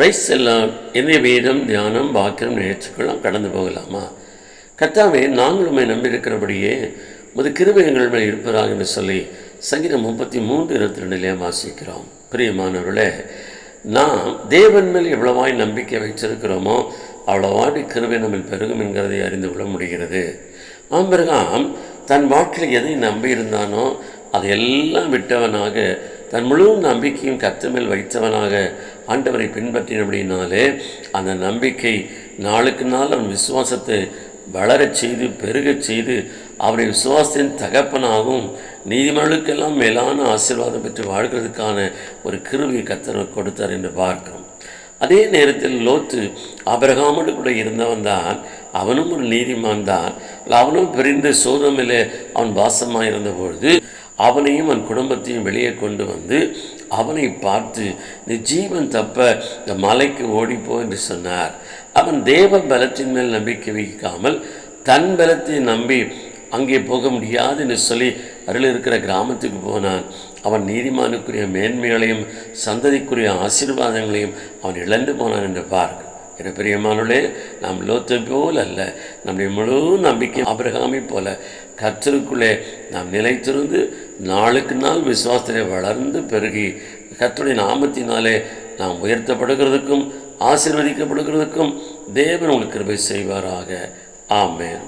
Price எல்லாம் என்னை வேதம் தியானம் பாக்கியம் நிகழ்ச்சிக்கெல்லாம் கடந்து போகலாமா? கத்தாவே நாங்கள் உம்மை நம்பியிருக்கிறபடியே முது கிருபை எங்கள் மேல் இருப்பதாக என்று சொல்லி சங்கீதம் முப்பத்தி மூன்று இருபத்தி ரெண்டுலேயே வாசிக்கிறோம். பிரியமானவர்களே நாம் தேவன் மேல் எவ்வளவாய் நம்பிக்கை வைச்சிருக்கிறோமோ அவ்வளவாடி கிருபை நம்ம பெருகும் என்கிறதை அறிந்து கொள்ள முடிகிறது. ஆம்பிரகாம் தன் வாழ்க்கையில் எதை நம்பியிருந்தானோ அதையெல்லாம் விட்டவனாக தன் முழு நம்பிக்கையும் கத்து மேல் வைத்தவனாக ஆண்டவரை பின்பற்றினபடினாலே அந்த நம்பிக்கை நாளுக்கு நாள் அவன் விசுவாசத்தை வளரச் செய்து பெருகச் செய்து அவரை விசுவாசத்தின் தகப்பனாகவும் நீதிமன்றங்களுக்கெல்லாம் மேலான ஆசீர்வாதம் பெற்று வாழ்கிறதுக்கான ஒரு கிருவியை கத்தர் கொடுத்தார் என்று பார்க்கிறோம். அதே நேரத்தில் லோத்து அபிரகாமோடு கூட இருந்தவன் தான் அவனும் ஒரு நீதிமான் தான். அவனும் பிரிந்து சோதமிலே அவன் வாசமாக இருந்தபொழுது அவனையும் அவன் குடும்பத்தையும் வெளியே கொண்டு வந்து அவனை பார்த்து நீ ஜீவன் தப்ப இந்த மலைக்கு ஓடிப்போ என்று சொன்னார். அவன் தேவ பலத்தின் மேல் நம்பிக்கை வைக்காமல் தன் பலத்தை நம்பி அங்கே போக முடியாது என்று சொல்லி அருள் இருக்கிற கிராமத்துக்கு போனான். அவன் நீதிமானுக்குரிய மேன்மைகளையும் சந்ததிக்குரிய ஆசீர்வாதங்களையும் அவன் இழந்து போனான் என்று பார்க்க. என பிரியமானே நாம் லோத்தை போல் அல்ல நம்முடைய முழு நம்பிக்கை அபிரகாமை போல கத்தருக்குள்ளே நாம் நிலைத்திருந்து நாளுக்கு நாள் விசுவாசத்திலே வளர்ந்து பெருகி கத்துடைய நாமத்தினாலே நாம் உயர்த்தப்படுகிறதுக்கும் ஆசீர்வதிக்கப்படுகிறதுக்கும் தேவன் உங்களுக்கு கிருபை செய்வாராக. ஆமேன்.